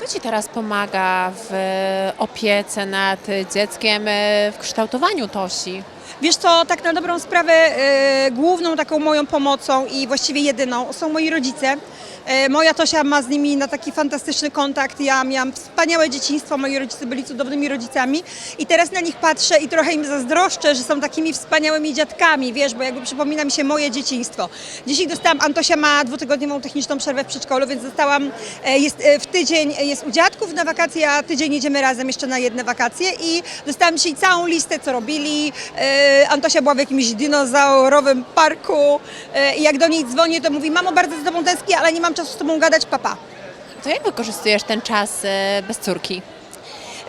Kto Ci teraz pomaga w opiece nad dzieckiem, w kształtowaniu Tosi? Wiesz co, tak na dobrą sprawę e, główną taką moją pomocą i właściwie jedyną są moi rodzice. E, moja Tosia ma z nimi na taki fantastyczny kontakt. Ja miałam wspaniałe dzieciństwo, moi rodzice byli cudownymi rodzicami i teraz na nich patrzę i trochę im zazdroszczę, że są takimi wspaniałymi dziadkami, wiesz, bo jakby przypomina mi się moje dzieciństwo. Dzisiaj dostałam, Antosia ma dwutygodniową techniczną przerwę w przedszkolu, więc dostałam, e, jest e, w tydzień e, jest u dziadków na wakacje, a tydzień jedziemy razem jeszcze na jedne wakacje i dostałam dzisiaj całą listę, co robili. E, Antosia była w jakimś dinozaurowym parku e, i jak do niej dzwonię, to mówi, mamo, bardzo z tobą tęsknię, ale nie mam czasu z tobą gadać, papa. To jak wykorzystujesz ten czas e, bez córki?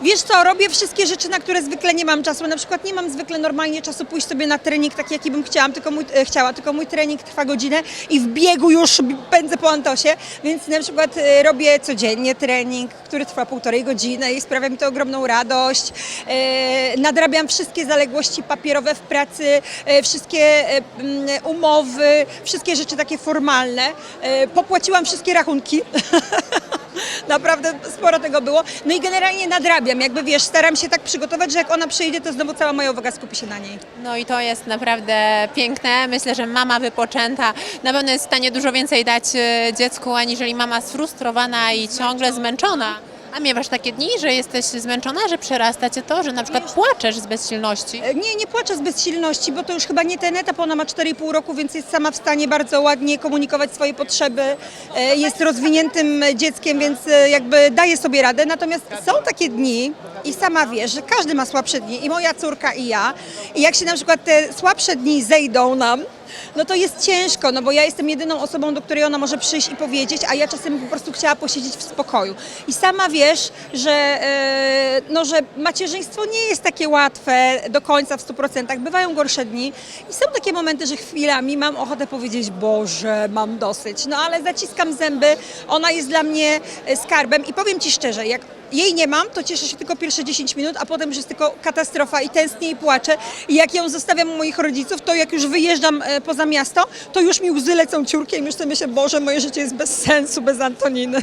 Wiesz co, robię wszystkie rzeczy, na które zwykle nie mam czasu. Na przykład nie mam zwykle normalnie czasu pójść sobie na trening taki, jaki bym chciałam, tylko mój, e, chciała, tylko mój trening trwa godzinę i w biegu już pędzę po Antosie, więc na przykład e, robię codziennie trening, który trwa półtorej godziny i sprawia mi to ogromną radość. E, nadrabiam wszystkie zaległości papierowe w pracy, e, wszystkie e, umowy, wszystkie rzeczy takie formalne. E, popłaciłam wszystkie rachunki. Naprawdę sporo tego było. No i generalnie nadrabiam, jakby wiesz, staram się tak przygotować, że jak ona przyjdzie, to znowu cała moja uwaga skupi się na niej. No i to jest naprawdę piękne. Myślę, że mama wypoczęta na pewno jest w stanie dużo więcej dać e, dziecku, aniżeli mama sfrustrowana i ciągle zmęczona. A miewasz takie dni, że jesteś zmęczona, że przerasta cię to, że na przykład płaczesz z bezsilności? E, Nie, nie płaczę z bezsilności, bo to już chyba nie ten etap, ona ma 4,5 roku, więc jest sama w stanie bardzo ładnie komunikować swoje potrzeby, e, jest rozwiniętym dzieckiem, więc e, jakby daje sobie radę. Natomiast są takie dni i sama wiesz, że każdy ma słabsze dni i moja córka i ja. I jak się na przykład te słabsze dni zejdą nam, no to jest ciężko, no bo ja jestem jedyną osobą, do której ona może przyjść i powiedzieć, a ja czasem po prostu chciała posiedzieć w spokoju. I sama wiesz, że, e, no, że macierzyństwo nie jest takie łatwe do końca w 100%. Bywają gorsze dni i są takie momenty, że chwilami mam ochotę powiedzieć, Boże, mam dosyć. No ale zaciskam zęby, ona jest dla mnie e, skarbem i powiem Ci szczerze, jak jej nie mam, to cieszę się tylko pierwsze 10 minut, a potem już jest tylko katastrofa i tęsknię i płaczę. I jak ją zostawiam u moich rodziców, to jak już wyjeżdżam e, poza miasto, to już mi łzy lecą ciurkiem, już sobie myślę, Boże, moje życie jest bez sensu, bez Antoniny.